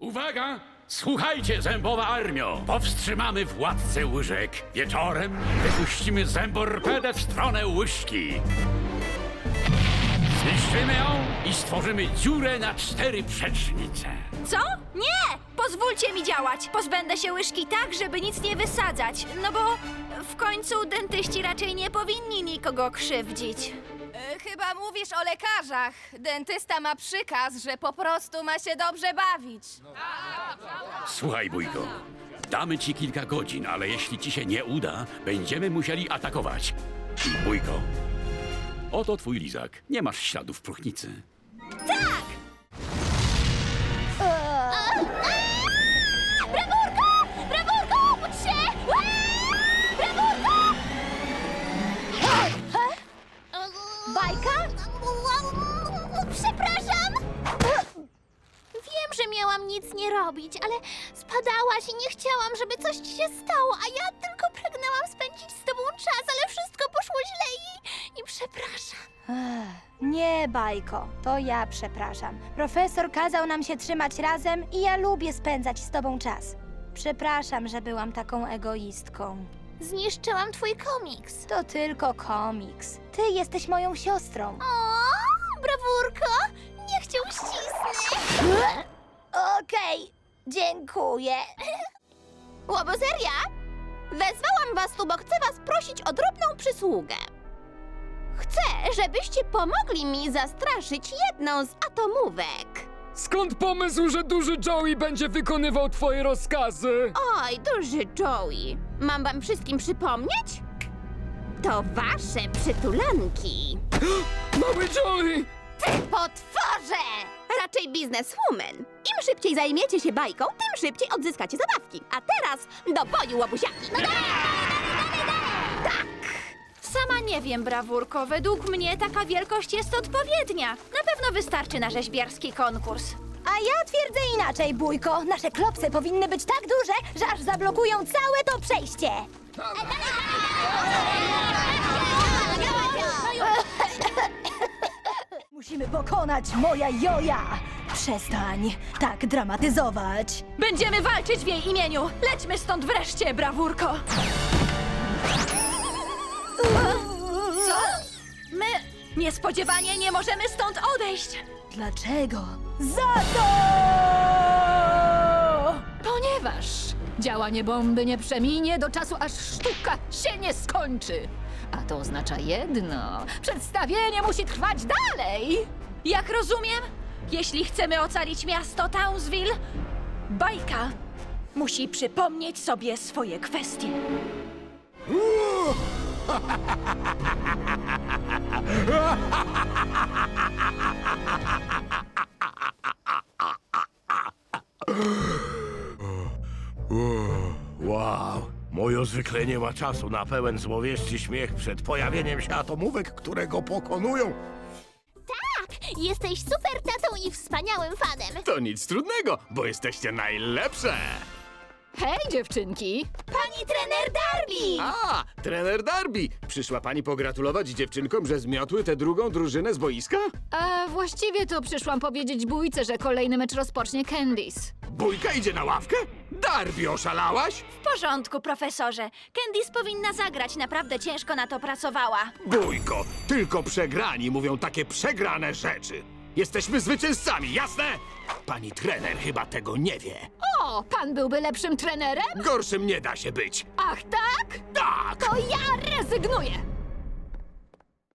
Uwaga! Słuchajcie, zębowa armio! Powstrzymamy władcę łyżek. Wieczorem wypuścimy zęborpedę w stronę łyżki. Zniszczymy ją i stworzymy dziurę na cztery przecznice. Co? Nie! Pozwólcie mi działać. Pozbędę się łyżki tak, żeby nic nie wysadzać. No bo w końcu dentyści raczej nie powinni nikogo krzywdzić. Mówisz o lekarzach. Dentysta ma przykaz, że po prostu ma się dobrze bawić. Słuchaj, bójko. Damy ci kilka godzin, ale jeśli ci się nie uda, będziemy musieli atakować. I bójko, oto twój lizak. Nie masz śladów próchnicy. Brawurko! Bajka? Przepraszam! Wiem, że miałam nic nie robić, ale spadałaś i nie chciałam, żeby coś ci się stało, a ja tylko pragnęłam spędzić z tobą czas, ale wszystko poszło źle i, i przepraszam. Nie, Bajko, to ja przepraszam. Profesor kazał nam się trzymać razem i ja lubię spędzać z tobą czas. Przepraszam, że byłam taką egoistką. Zniszczyłam twój komiks. To tylko komiks. Ty jesteś moją siostrą. O, brawurko! Niech cię uścisnę! Okej, dziękuję. Łobozeria! Wezwałam was tu, bo chcę was prosić o drobną przysługę. Chcę, żebyście pomogli mi zastraszyć jedną z atomówek. Skąd pomysł, że duży Joey będzie wykonywał twoje rozkazy? Oj, duży Joey, mam wam wszystkim przypomnieć? To wasze przytulanki. Mały Joey! Ty potworze! Raczej bizneswoman. Im szybciej zajmiecie się bajką, tym szybciej odzyskacie zabawki. A teraz do boju, łobuziaki! No dalej! Sama nie wiem, brawurko. Według mnie taka wielkość jest odpowiednia. Na pewno wystarczy na rzeźbiarski konkurs. A ja twierdzę inaczej, Bójko. Nasze klopsy powinny być tak duże, że aż zablokują całe to przejście. Musimy pokonać moja joja. Przestań tak dramatyzować. Będziemy walczyć w jej imieniu. Lećmy stąd wreszcie, brawurko! Niespodziewanie nie możemy stąd odejść. Dlaczego? Za to! Ponieważ działanie bomby nie przeminie do czasu, aż sztuka się nie skończy. A to oznacza jedno: przedstawienie musi trwać dalej. Jak rozumiem, jeśli chcemy ocalić miasto Townsville, bajka musi przypomnieć sobie swoje kwestie. Wow, mojo zwykle nie ma czasu na pełen złowieszczy śmiech przed pojawieniem się atomówek, które go pokonują. Jesteś super tatą i wspaniałym fanem. To nic trudnego, bo jesteście najlepsze! Hej, dziewczynki! Pani trener Darby! A, trener Darby! Przyszła pani pogratulować dziewczynkom, że zmiotły tę drugą drużynę z boiska? A właściwie to przyszłam powiedzieć bójce, że kolejny mecz rozpocznie Candice. Bójka idzie na ławkę? Darby, oszalałaś? W porządku, profesorze. Candice powinna zagrać, naprawdę ciężko na to pracowała. Bójko, tylko przegrani mówią takie przegrane rzeczy. Jesteśmy zwycięzcami, jasne? Pani trener chyba tego nie wie. Pan byłby lepszym trenerem? Gorszym nie da się być. Ach tak? Tak! To ja rezygnuję!